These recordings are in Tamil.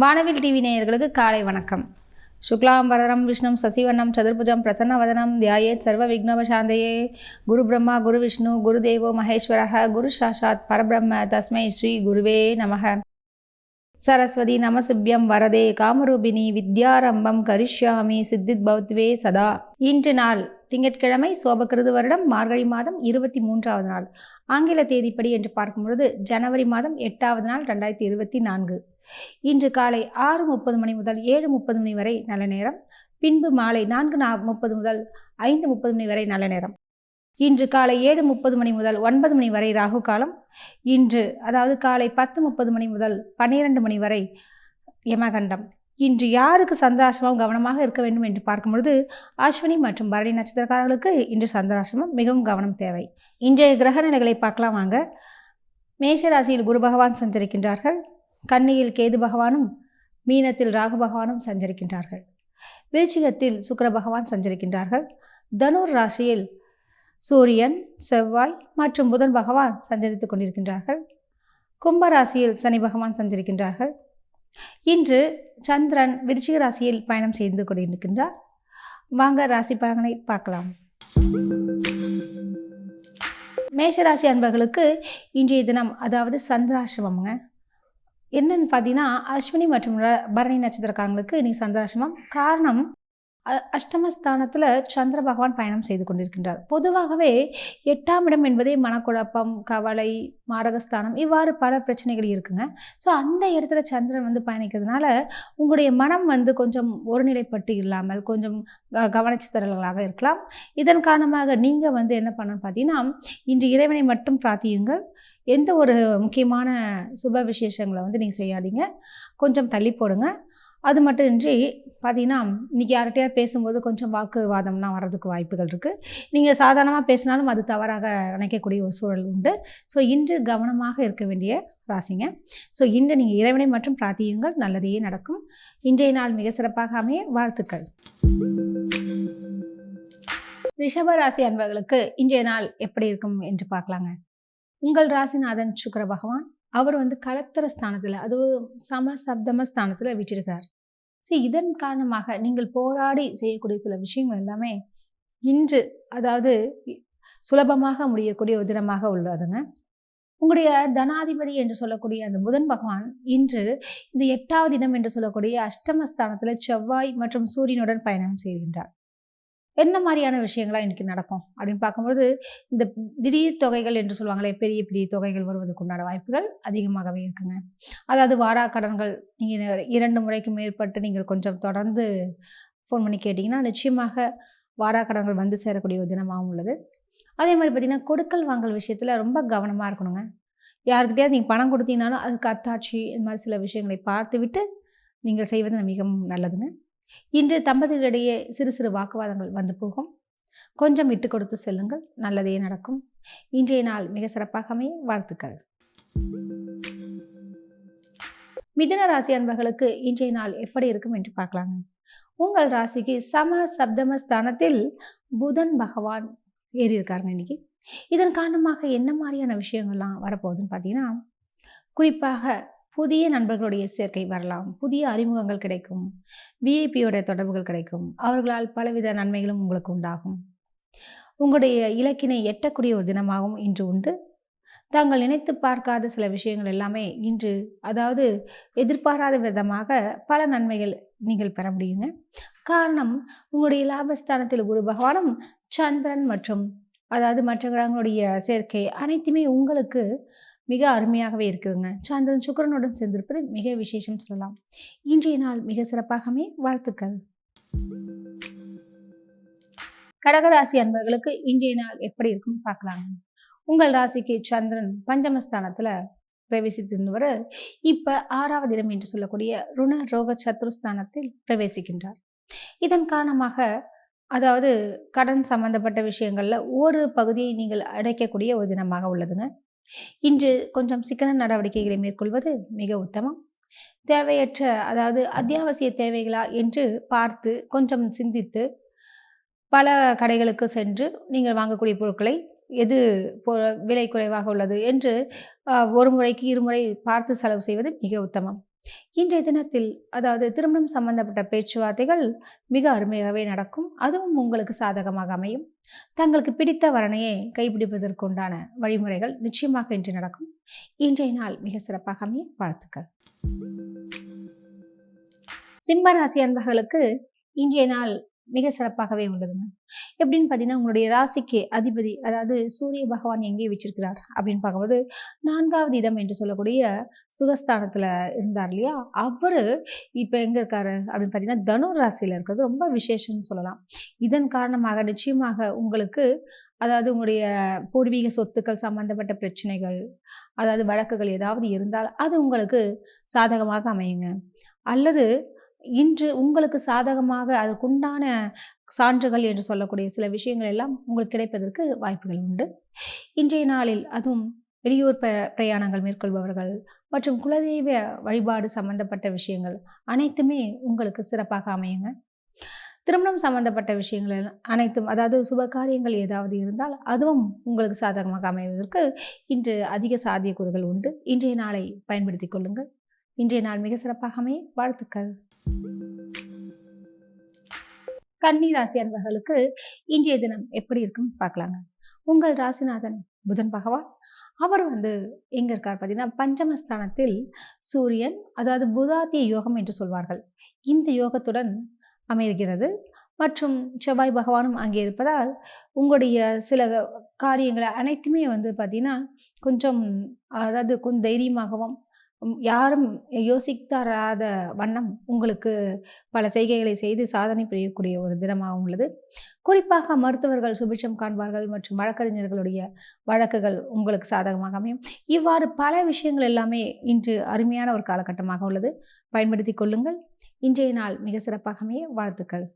வானவில் டிவி நேயர்களுக்கு காலை வணக்கம். சுக்லாம்பரதரம் விஷ்ணும் சசிவனம் சதுர்புஜம் பிரசன்னவதனம் தியாயேத் சர்வ விக்னவசாந்தையே. குரு பிரம்மா குரு விஷ்ணு குரு தேவோ மகேஸ்வரக குரு சாஷாத் பரபிரம்ம தஸ்மை ஸ்ரீ குருவே நமக. சரஸ்வதி நமசிபியம் வரதே காமரூபிணி வித்யாரம்பம் கரிஷ்யாமி சித்தித் பௌத்வே சதா. இன்று நாள் திங்கட்கிழமை சோபகிருது வருடம் மார்கழி மாதம் இருபத்தி மூன்றாவது நாள். ஆங்கில தேதிப்படி என்று பார்க்கும் பொழுது ஜனவரி மாதம் எட்டாவது நாள் ரெண்டாயிரத்தி இருபத்தி நான்கு. இன்று காலை ஆறு முப்பது மணி முதல் ஏழு முப்பது மணி வரை நல்ல நேரம். பின்பு மாலை நான்கு நா முப்பது முதல் ஐந்து முப்பது மணி வரை நல்ல நேரம். இன்று காலை ஏழு முப்பது மணி முதல் ஒன்பது மணி வரை ராகு காலம். இன்று அதாவது காலை பத்து முப்பது மணி முதல் பன்னிரண்டு மணி வரை யமகண்டம். இன்று யாருக்கு சந்திராசிரமம் கவனமாக இருக்க வேண்டும் என்று பார்க்கும் பொழுது அஸ்வினி மற்றும் பரணி நட்சத்திரக்காரர்களுக்கு இன்று சந்திராசிரமம் மிகவும் கவனம் தேவை. இன்றைய கிரக நிலைகளை பார்க்கலாம் வாங்க. மேஷராசியில் குரு பகவான் சஞ்சரிக்கின்றார்கள். கன்னியில் கேது பகவானும் மீனத்தில் ராகு பகவானும் சஞ்சரிக்கின்றார்கள். விருச்சிகத்தில் சுக்கர பகவான் சஞ்சரிக்கின்றார்கள். தனுர் ராசியில் சூரியன் செவ்வாய் மற்றும் புதன் பகவான் சஞ்சரித்துக் கொண்டிருக்கின்றார்கள். கும்ப ராசியில் சனி பகவான் சஞ்சரிக்கின்றார்கள். இன்று சந்திரன் விருச்சிக ராசியில் பயணம் செய்து கொண்டிருக்கின்றார். வாங்க ராசி பலன்களை பார்க்கலாம். மேஷராசி அன்பர்களுக்கு இன்றைய தினம் அதாவது சந்திராசிரமங்க என்னன்னு பார்த்தீங்கன்னா அஸ்வினி மற்றும் ர- பரணி நட்சத்திரக்காரங்களுக்கு இன்னைக்கு சந்தோஷமாக காரணம் அஷ்டமஸ்தானத்தில் சந்திர பகவான் பயணம் செய்து கொண்டிருக்கின்றார். பொதுவாகவே எட்டாம் இடம் என்பதே மனக்குழப்பம் கவலை மாரகஸ்தானம் இவ்வாறு பல பிரச்சனைகள் இருக்குங்க. ஸோ அந்த இடத்துல சந்திரன் வந்து பயணிக்கிறதுனால உங்களுடைய மனம் வந்து கொஞ்சம் ஒருநிலைப்பட்டு இல்லாமல் கொஞ்சம் க இருக்கலாம். இதன் காரணமாக நீங்கள் வந்து என்ன பண்ணணும்னு பார்த்தீங்கன்னா இன்று இறைவனை மட்டும் பிரார்த்தியுங்கள். எந்த ஒரு முக்கியமான சுப விசேஷங்களை வந்து நீங்கள் செய்யாதீங்க. கொஞ்சம் தள்ளி போடுங்க. அது மட்டுமின்றி பார்த்தீங்கன்னா இன்றைக்கி யார்கிட்டயாவது பேசும்போது கொஞ்சம் வாக்குவாதம்லாம் வர்றதுக்கு வாய்ப்புகள் இருக்குது நீங்கள் சாதாரணமாக பேசினாலும் அது தவறாக நினைக்கக்கூடிய ஒரு சூழல் உண்டு. ஸோ இன்று கவனமாக இருக்க வேண்டிய ராசிங்க. ஸோ இன்று நீங்கள் இறைவனை மற்றும் பிரார்த்தியுங்கள். நல்லதையே நடக்கும். இன்றைய நாள் மிக சிறப்பாக அமைய வாழ்த்துக்கள். ரிஷப ராசி அன்பர்களுக்கு இன்றைய நாள் எப்படி இருக்கும் என்று பார்க்கலாங்க. உங்கள் ராசிநாதன் சுக்கர பகவான் அவர் வந்து கலத்தர ஸ்தானத்தில் அதுவும் சம சப்தம ஸ்தானத்தில் விட்டிருக்கார் சரி இதன் காரணமாக நீங்கள் போராடி செய்யக்கூடிய சில விஷயங்கள் எல்லாமே இன்று அதாவது சுலபமாக முடியக்கூடிய ஒரு தினமாக உள்ளதுங்க. உங்களுடைய தனாதிபதி என்று சொல்லக்கூடிய அந்த புதன் பகவான் இன்று இந்த எட்டாவது தினம் என்று சொல்லக்கூடிய அஷ்டமஸ்தானத்தில் செவ்வாய் மற்றும் சூரியனுடன் பயணம் செய்கின்றார். என்ன மாதிரியான விஷயங்களாக இன்றைக்கி நடக்கும்? அப்படின்னு பார்க்கும்போது இந்த திடீர் தொகைகள் என்று சொல்லுவாங்களே பெரிய பெரிய தொகைகள் வருவதற்குண்டான வாய்ப்புகள் அதிகமாகவே இருக்குங்க. அதாவது வாரா கடன்கள் நீங்கள் இரண்டு முறைக்கு மேற்பட்டு நீங்கள் கொஞ்சம் தொடர்ந்து ஃபோன் பண்ணி கேட்டிங்கன்னா நிச்சயமாக வாரா கடன்கள் வந்து சேரக்கூடிய ஒரு தினமாகவும் உள்ளது. அதே மாதிரி பார்த்திங்கன்னா கொடுக்கல் வாங்கல் விஷயத்தில் ரொம்ப கவனமாக இருக்கணுங்க. யாருக்கிட்டையாவது நீங்கள் பணம் கொடுத்தீங்கனாலும் அதுக்கு அத்தாட்சி இந்த மாதிரி சில விஷயங்களை பார்த்து விட்டு நீங்கள் செய்வது மிகவும் நல்லதுங்க. இன்று தம்பதிகளிடையே சிறு சிறு வாக்குவாதங்கள் வந்து போகும். கொஞ்சம் விட்டு கொடுத்து செல்லுங்கள். நல்லதே நடக்கும். இன்றைய நாள் மிக சிறப்பாக அமைய வாழ்த்துக்கள். மிதுன ராசி அன்பர்களுக்கு இன்றைய நாள் எப்படி இருக்கும் என்று பார்க்கலாங்க. உங்கள் ராசிக்கு சம சப்தம ஸ்தானத்தில் புதன் பகவான் ஏறி இருக்காருங்க இன்னைக்கு. இதன் காரணமாக என்ன மாதிரியான விஷயங்கள்லாம் வரப்போகுதுன்னு பார்த்தீங்கன்னா குறிப்பாக புதிய நண்பர்களுடைய சேர்க்கை வரலாம். புதிய அறிமுகங்கள் கிடைக்கும். விஐபியோட தொடர்புகள் கிடைக்கும். அவர்களால் பலவித நன்மைகளும் உங்களுக்கு உண்டாகும். உங்களுடைய இலக்கினை எட்டக்கூடிய ஒரு தினமாகவும் இன்று உண்டு. தாங்கள் நினைத்து பார்க்காத சில விஷயங்கள் எல்லாமே இன்று அதாவது எதிர்பாராத விதமாக பல நன்மைகள் நீங்கள் பெற முடியுங்க. காரணம் உங்களுடைய லாபஸ்தானத்தில் குரு பகவானும் சந்திரன் மற்றும் அதாவது மற்ற கிரகங்களுடைய சேர்க்கை அனைத்துமே உங்களுக்கு மிக அருமையாகவே இருக்குதுங்க. சந்திரன் சுக்கிரனுடன் சேர்ந்திருப்பது மிக விசேஷம் சொல்லலாம். இன்றைய நாள் மிக சிறப்பாகவே வாழ்த்துக்கள். கடகராசி அன்பர்களுக்கு இன்றைய நாள் எப்படி இருக்கும்னு பார்க்கலாங்க உங்கள் ராசிக்கு சந்திரன் பஞ்சமஸ்தானத்தில் பிரவேசித்திருந்தவர். இப்போ ஆறாவது இடம் என்று சொல்லக்கூடிய ருண ரோக சத்ருஸ்தானத்தில் பிரவேசிக்கின்றார். இதன் காரணமாக அதாவது கடன் சம்பந்தப்பட்ட விஷயங்களில் ஒரு பகுதியை நீங்கள் அடைக்கக்கூடிய ஒரு தினமாக உள்ளதுங்க. இன்று கொஞ்சம் சிக்கன நடவடிக்கைகளை மேற்கொள்வது மிக உத்தமம். தேவையற்ற அதாவது அத்தியாவசிய தேவைகளா என்று பார்த்து கொஞ்சம் சிந்தித்து பல கடைகளுக்கு சென்று நீங்கள் வாங்கக்கூடிய பொருட்களை எது பொ விலை குறைவாக உள்ளது என்று ஒரு முறைக்கு இருமுறை பார்த்து செலவு செய்வது மிக உத்தமம். இன்றைய தினத்தில் அதாவது திருமணம் சம்பந்தப்பட்ட பேச்சுவார்த்தைகள் மிக அருமையாகவே நடக்கும். அதுவும் உங்களுக்கு சாதகமாக அமையும். தங்களுக்கு பிடித்த வரணையை கைப்பிடிப்பதற்குண்டான வழிமுறைகள் நிச்சயமாக இன்று நடக்கும். இன்றைய நாள் மிக சிறப்பாக அமைய வாழ்த்துக்கள். சிம்ம ராசி அன்பர்களுக்கு இன்றைய நாள் மிக சிறப்பாகவே உள்ளதுங்க எப்படின்னு பார்த்தீங்கன்னா உங்களுடைய ராசிக்கு அதிபதி அதாவது சூரிய பகவான் எங்கே வச்சிருக்கிறார் அப்படின்னு பார்க்கும்போது நான்காவது இடம் என்று சொல்லக்கூடிய சுகஸ்தானத்தில் இருந்தார் இல்லையா? அவர் இப்போ எங்கே இருக்காரு அப்படின்னு பார்த்தீங்கன்னா தனுர் ராசியில் இருக்கிறது ரொம்ப விசேஷம்னு சொல்லலாம். இதன் காரணமாக நிச்சயமாக உங்களுக்கு அதாவது உங்களுடைய பூர்வீக சொத்துக்கள் சம்பந்தப்பட்ட பிரச்சனைகள் அதாவது வழக்குகள் ஏதாவது இருந்தால் அது உங்களுக்கு சாதகமாக அமையுங்க. அல்லது இன்று உங்களுக்கு சாதகமாக அதற்குண்டான சான்றுகள் என்று சொல்லக்கூடிய சில விஷயங்கள் எல்லாம் உங்களுக்கு கிடைப்பதற்கு வாய்ப்புகள் உண்டு. இன்றைய நாளில் அதுவும் வெளியூர் பிரயாணங்கள் மேற்கொள்பவர்கள் மற்றும் குலதெய்வ வழிபாடு சம்பந்தப்பட்ட விஷயங்கள் அனைத்துமே உங்களுக்கு சிறப்பாக அமையுங்க. திருமணம் சம்பந்தப்பட்ட விஷயங்கள் அனைத்தும் அதாவது சுப காரியங்கள் ஏதாவது இருந்தால் அதுவும் உங்களுக்கு சாதகமாக அமைவதற்கு இன்று அதிக சாத்தியக்கூறுகள் உண்டு. இன்றைய நாளை பயன்படுத்திக் கொள்ளுங்கள். இன்றைய நாள் மிக சிறப்பாக அமைய வாழ்த்துக்கள். கன்னி ராசி அன்பர்களுக்கு இன்றைய தினம் எப்படி இருக்குன்னு பார்க்கலாங்க. உங்கள் ராசிநாதன் புதன் பகவான் அவர் வந்து எங்க இருக்கார் பார்த்தீங்கன்னா பஞ்சமஸ்தானத்தில் சூரியன் அதாவது புதாத்திய யோகம் என்று சொல்வார்கள். இந்த யோகத்துடன் அமைகிறது. மற்றும் செவ்வாய் பகவானும் அங்கே இருப்பதால் உங்களுடைய சில காரியங்களை அனைத்துமே வந்து பார்த்தீங்கன்னா கொஞ்சம் அதாவது கொஞ்சம் தைரியமாகவும் யாரும் யோசித்தராத வண்ணம் உங்களுக்கு பல செய்கைகளை செய்து சாதனை புரியக்கூடிய ஒரு தினமாகவும் உள்ளது. குறிப்பாக மருத்துவர்கள் சுபிட்சம் காண்பார்கள் மற்றும் வழக்கறிஞர்களுடைய வழக்குகள் உங்களுக்கு சாதகமாக அமையும். இவ்வாறு பல விஷயங்கள் எல்லாமே இன்று அருமையான ஒரு காலகட்டமாக உள்ளது. பயன்படுத்தி கொள்ளுங்கள். இன்றைய நாள் மிக சிறப்பாக அமைய வாழ்த்துக்கள்.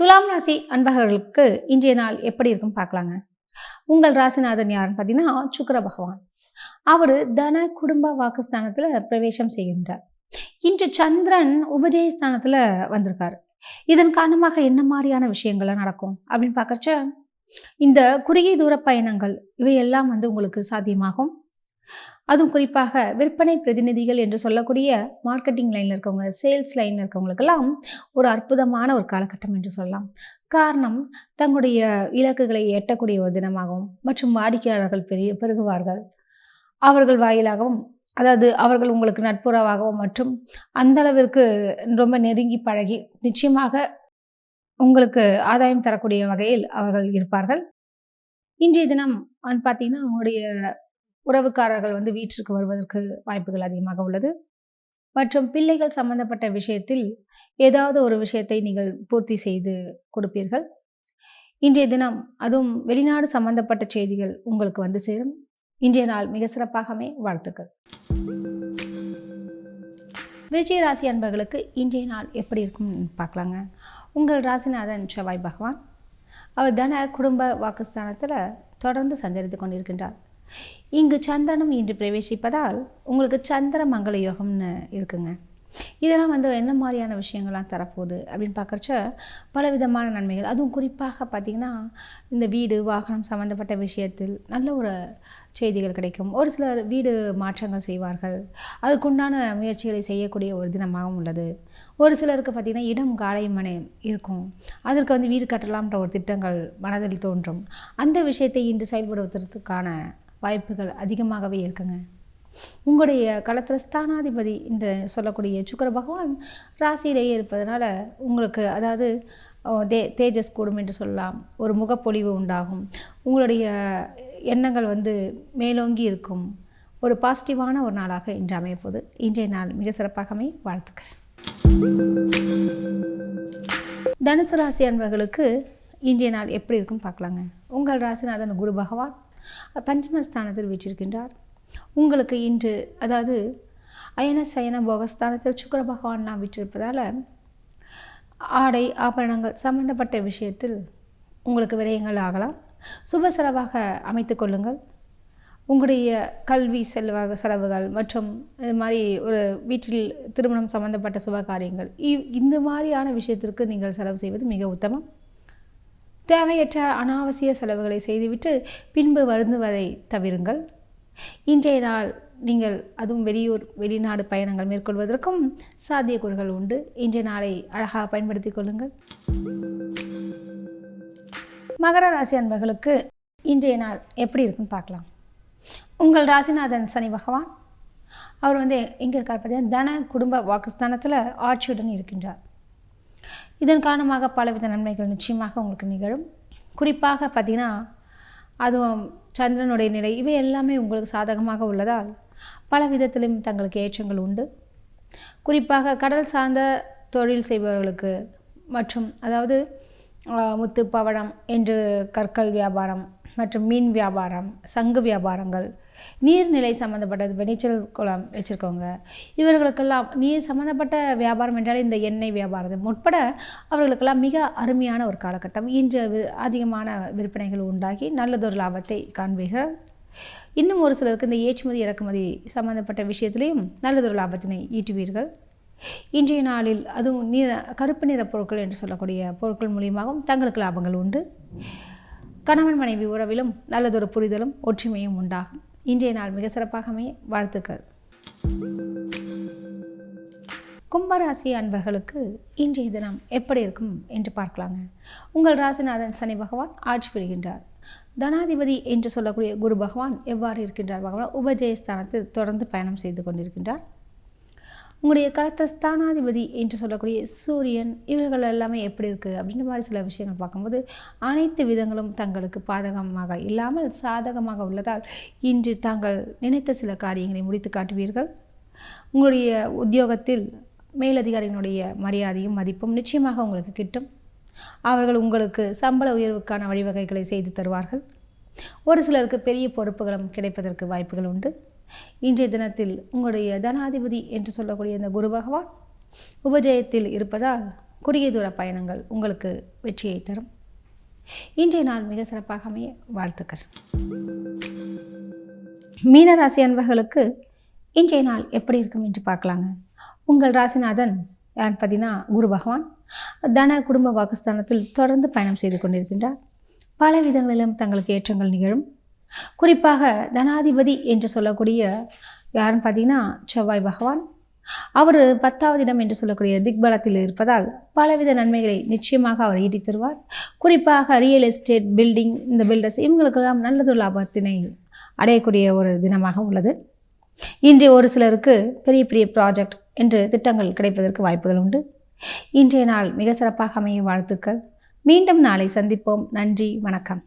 துலாம் ராசி அன்பர்களுக்கு இன்றைய நாள் எப்படி இருக்கும் பார்க்கலாங்க. உங்கள் ராசிநாதன் யாருன்னு பார்த்தீங்கன்னா சுக்கர பகவான். அவர் தன குடும்ப வாக்குஸ்தானத்தில் பிரவேசம் செய்கின்றார். இன்று சந்திரன் உபஜயஸ்தானத்துல வந்திருக்கார். இதன் காரணமாக என்ன மாதிரியான விஷயங்கள்லாம் நடக்கும் அப்படின்னு பார்க்கறச்ச இந்த குறுகிய தூர பயணங்கள் இவையெல்லாம் வந்து உங்களுக்கு சாத்தியமாகும். அதுவும் குறிப்பாக விற்பனை பிரதிநிதிகள் என்று சொல்லக்கூடிய மார்க்கெட்டிங் லைனில் இருக்கவங்க சேல்ஸ் லைனில் இருக்கவங்களுக்கெல்லாம் ஒரு அற்புதமான ஒரு காலகட்டம் என்று சொல்லலாம். காரணம் தங்களுடைய இலக்குகளை எட்டக்கூடிய ஒரு தினமாகவும் மற்றும் வாடிக்கையாளர்கள் பெரிய பெருகுவார்கள். அவர்கள் வாயிலாகவும் அதாவது அவர்கள் உங்களுக்கு நட்புறவாகவும் மற்றும் அந்த அளவிற்கு ரொம்ப நெருங்கி பழகி நிச்சயமாக உங்களுக்கு ஆதாயம் தரக்கூடிய வகையில் அவர்கள் இருப்பார்கள். இன்றைய தினம் வந்து பார்த்தீங்கன்னா உங்களுடைய உறவுக்காரர்கள் வந்து வீட்டிற்கு வருவதற்கு வாய்ப்புகள் அதிகமாக உள்ளது. மற்றும் பிள்ளைகள் சம்பந்தப்பட்ட விஷயத்தில் ஏதாவது ஒரு விஷயத்தை நீங்கள் பூர்த்தி செய்து கொடுப்பீர்கள். இன்றைய தினம் அதுவும் வெளிநாடு சம்பந்தப்பட்ட செய்திகள் உங்களுக்கு வந்து சேரும். இன்றைய நாள் மிக சிறப்பாகவே வாழ்த்துக்கள். விருச்சிக ராசி அன்பர்களுக்கு இன்றைய நாள் எப்படி இருக்கும்னு பார்க்கலாங்க. உங்கள் ராசிநாதன் செவ்வாய் பகவான் அவர் தன குடும்ப வாக்குஸ்தானத்தில் தொடர்ந்து சஞ்சரித்து கொண்டிருக்கின்றார். இங்கு சந்திரனும் இன்று பிரவேசிப்பதால் உங்களுக்கு சந்திர மங்கள யோகம்னு இருக்குங்க. இதெல்லாம் வந்து என்ன மாதிரியான விஷயங்கள்லாம் தரப்போகுது அப்படின்னு பார்க்குறச்ச பல விதமான நன்மைகள். அதுவும் குறிப்பாக பார்த்திங்கன்னா இந்த வீடு வாகனம் சம்மந்தப்பட்ட விஷயத்தில் நல்ல ஒரு செய்திகள் கிடைக்கும். ஒரு சிலர் வீடு மாற்றங்கள் செய்வார்கள். அதற்குண்டான முயற்சிகளை செய்யக்கூடிய ஒரு தினமாகவும் உள்ளது. ஒரு சிலருக்கு பார்த்திங்கன்னா இடம் காலை மனை இருக்கும். அதற்கு வந்து வீடு கட்டலாம்ன்ற ஒரு திட்டங்கள் மனதில் தோன்றும். அந்த விஷயத்தை இன்று செயல்படுவதற்கான வாய்ப்புகள் அதிகமாகவே இருக்குங்க. உங்களுடைய களத்தில் ஸ்தானாதிபதி என்று சொல்லக்கூடிய சுக்கர பகவான் ராசியிலேயே இருப்பதனால உங்களுக்கு அதாவது தே தேஜஸ் கூடும் என்று சொல்லலாம். ஒரு முகப்பொழிவு உண்டாகும். உங்களுடைய எண்ணங்கள் வந்து மேலோங்கி இருக்கும். ஒரு பாசிட்டிவான ஒரு நாளாக இன்று அமையப்போகுது. இன்றைய நாள் மிக சிறப்பாகவே வாழ்த்துக்கிறேன் தனுசு ராசி அன்பர்களுக்கு இன்றைய நாள் எப்படி இருக்கும் பார்க்கலாங்க. உங்கள் ராசிநாதன் குரு பகவான் பஞ்சமஸ்தானத்தில் வீற்றிருக்கின்றார். உங்களுக்கு இன்று அதாவது அயன சயன போகஸ்தானத்தில் சுக்கர பகவான்லாம் விட்டிருப்பதால் ஆடை ஆபரணங்கள் சம்பந்தப்பட்ட விஷயத்தில் உங்களுக்கு விரயங்கள் ஆகலாம். சுப செலவாக அமைத்து கொள்ளுங்கள். உங்களுடைய கல்வி செலவாக செலவுகள் மற்றும் இது மாதிரி ஒரு வீட்டில் திருமணம் சம்பந்தப்பட்ட சுப காரியங்கள் இந்த மாதிரியான விஷயத்திற்கு நீங்கள் செலவு செய்வது மிக உத்தமம். தேவையற்ற அனாவசிய செலவுகளை செய்துவிட்டு பின்பு வருந்துவதை தவிருங்கள். இன்றைய நாள் நீங்கள் அதுவும் வெளியூர் வெளிநாடு பயணங்கள் மேற்கொள்வதற்கும் சாத்தியக்கூறுகள் உண்டு. இன்றைய நாளை அழகாக பயன்படுத்திக் கொள்ளுங்கள். மகர ராசி அன்பர்களுக்கு இன்றைய நாள் எப்படி இருக்குன்னு பார்க்கலாம். உங்கள் ராசிநாதன் சனி பகவான் அவர் வந்து எங்கே இருக்கார் பார்த்தீங்கன்னா தன குடும்ப வாக்குஸ்தானத்தில் ஆட்சியுடன் இருக்கின்றார். இதன் காரணமாக பலவித நன்மைகள் நிச்சயமாக உங்களுக்கு நிகழும். குறிப்பாக பார்த்தீங்கன்னா அதுவும் சந்திரனுடைய நிலை இவை எல்லாமே உங்களுக்கு சாதகமாக உள்ளதால் பல விதத்திலும் தங்களுக்கு ஏற்றங்கள் உண்டு. குறிப்பாக கடல் சார்ந்த தொழில் செய்பவர்களுக்கு மற்றும் அதாவது முத்து பவழம் என்று கற்கள் வியாபாரம் மற்றும் மீன் வியாபாரம் சங்கு வியாபாரங்கள் நீர்நிலை சம்மந்தப்பட்டது வெனிச்சல் குளம் வச்சுருக்கவங்க இவர்களுக்கெல்லாம் நீர் சம்மந்தப்பட்ட வியாபாரம் என்றால் இந்த எண்ணெய் வியாபாரம் உட்பட அவர்களுக்கெல்லாம் மிக அருமையான ஒரு காலகட்டம். இன்று அதிகமான விற்பனைகள் உண்டாகி நல்லதொரு லாபத்தை காண்பீர்கள் இன்னும் ஒரு சிலருக்கு இந்த ஏற்றுமதி இறக்குமதி சம்பந்தப்பட்ட விஷயத்திலையும் நல்லதொரு லாபத்தினை ஈட்டுவீர்கள். இன்றைய நாளில் அதுவும் நீ கருப்பு நிற பொருட்கள் என்று சொல்லக்கூடிய பொருட்கள் மூலியமாகவும் தங்களுக்கு லாபங்கள் உண்டு. கணவன் மனைவி உறவிலும் நல்லதொரு புரிதலும் ஒற்றுமையும் உண்டாகும். இன்றைய நாள் மிக சிறப்பாக அமைய வாழ்த்துக்கள். கும்பராசி அன்பர்களுக்கு இன்றைய தினம் எப்படி இருக்கும் என்று பார்க்கலாங்க. உங்கள் ராசிநாதன் சனி பகவான் ஆட்சி பெறுகின்றார் தனாதிபதி என்று சொல்லக்கூடிய குரு பகவான் எவ்வாறு இருக்கின்றார் பகவான்? உபஜயஸ்தானத்தில் தொடர்ந்து பயணம் செய்து கொண்டிருக்கின்றார். உங்களுடைய கடத்த ஸ்தானாதிபதி என்று சொல்லக்கூடிய சூரியன் இவர்கள் எல்லாமே எப்படி இருக்குது அப்படின்ற மாதிரி சில விஷயங்கள் பார்க்கும்போது அனைத்து விதங்களும் தங்களுக்கு பாதகமாக இல்லாமல் சாதகமாக உள்ளதால் இன்று தாங்கள் நினைத்த சில காரியங்களை முடித்து காட்டுவீர்கள். உங்களுடைய உத்தியோகத்தில் மேலதிகாரியினுடைய மரியாதையும் மதிப்பும் நிச்சயமாக உங்களுக்கு கிட்டும். அவர்கள் உங்களுக்கு சம்பள உயர்வுக்கான வழிவகைகளை செய்து தருவார்கள். ஒரு சிலருக்கு பெரிய பொறுப்புகளும் கிடைப்பதற்கு வாய்ப்புகள் உண்டு. இன்றைய தினத்தில் உங்களுடைய தனாதிபதி என்று சொல்லக்கூடிய இந்த குரு பகவான் உபஜயத்தில் இருப்பதால் குறுகிய தூர பயணங்கள் உங்களுக்கு வெற்றியை தரும். இன்றைய நாள் மிக சிறப்பாக அமைய வாழ்த்துக்கள். மீனராசி அன்பர்களுக்கு இன்றைய நாள் எப்படி இருக்கும் என்று பார்க்கலாங்க. உங்கள் ராசிநாதன் யார் பார்த்தீங்கன்னா குரு பகவான். தன குடும்ப வாக்குஸ்தானத்தில் தொடர்ந்து பயணம் செய்து கொண்டிருக்கின்றார். பல விதங்களிலும் தங்களுக்கு ஏற்றங்கள் நிகழும். குறிப்பாக தனாதிபதி என்று சொல்லக்கூடிய யாருன்னு பார்த்தீங்கன்னா செவ்வாய் பகவான். அவர் பத்தாவது இடம் என்று சொல்லக்கூடிய திக்பலத்தில் இருப்பதால் பலவித நன்மைகளை நிச்சயமாக அவர் ஈட்டி தருவார். குறிப்பாக ரியல் எஸ்டேட் பில்டிங் இந்த பில்டர்ஸ் இவங்களுக்கெல்லாம் நல்லதொரு லாபத்தினை அடையக்கூடிய ஒரு தினமாக உள்ளது. இன்று ஒரு சிலருக்கு பெரிய பெரிய ப்ராஜெக்ட் என்று திட்டங்கள் கிடைப்பதற்கு வாய்ப்புகள் உண்டு. இன்றைய நாள் மிக சிறப்பாக அமைய வாழ்த்துக்கள். மீண்டும் நாளை சந்திப்போம். நன்றி. வணக்கம்.